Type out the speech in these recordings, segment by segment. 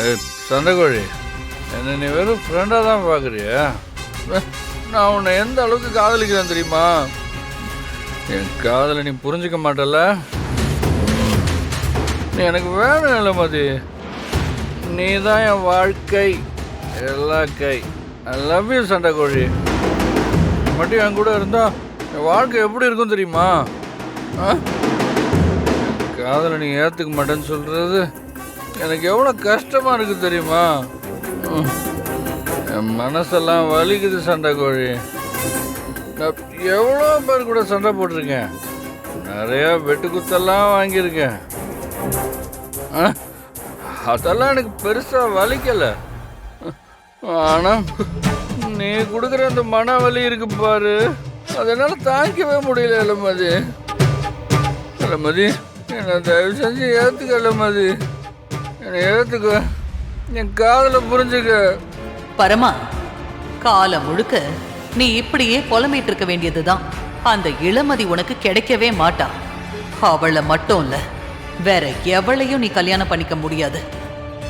ஏய், சண்டைக்கோழி என்ன நீ வெறும் ஃப்ரெண்டாக தான் பார்க்குறியா? நான் உன்னை எந்த அளவுக்கு காதலிக்கிறேன் தெரியுமா? என் காதலை நீ புரிஞ்சுக்க மாட்டல நீ எனக்கு வேணும் இல்லை மதி நீ தான் என் வாழ்க்கை எல்லா கை. ஐ லவ் யூ சண்டைக்கோழி மட்டும் என் கூட இருந்தா என் வாழ்க்கை எப்படி இருக்கும் தெரியுமா? காதலை நீ ஏற்றுக்க மாட்டேன்னு சொல்கிறது எனக்கு எவ்வளோ கஷ்டமாக இருக்குது தெரியுமா? என் மனசெல்லாம் வலிக்குது சண்டை கோழி. நான் எவ்வளோ பேர் கூட சண்டை போட்டிருக்கேன். நிறையா வெட்டுக்குத்தெல்லாம் வாங்கியிருக்கேன். ஆ? அதெல்லாம் எனக்கு பெருசாக வலிக்கலை. ஆனால் நீ கொடுக்குற அந்த மன வலி இருக்கு பாரு. அதனால தாங்கிக்கவே முடியல இளமதி இளமதி என்னை தயவு செஞ்சு ஏற்றுக்க இளமதி ஏற்றுக்க என் காதலை புரிஞ்சுக்க. பரமா காலம் முழுக்க நீ இப்படியே புலம்பிட்டு இருக்க வேண்டியதுதான். அந்த இளமதி உனக்கு கிடைக்கவே மாட்டா. அவளை மட்டும் இல்ல வேற எவளையும் நீ கல்யாணம் பண்ணிக்க முடியாது.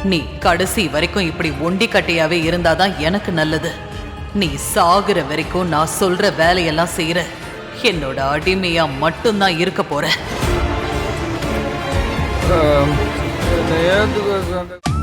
நீ கடைசி வரைக்கும் இப்படி ஒண்டி கட்டையாவே இருந்தாதான் எனக்கு நல்லது. நீ சாகுற வரைக்கும் நான் சொல்ற வேலையெல்லாம் செய்யற என்னோட அடிமையா மட்டும்தான் இருக்க போற. ஆம், என்னை ஏற்றுக்க சண்டை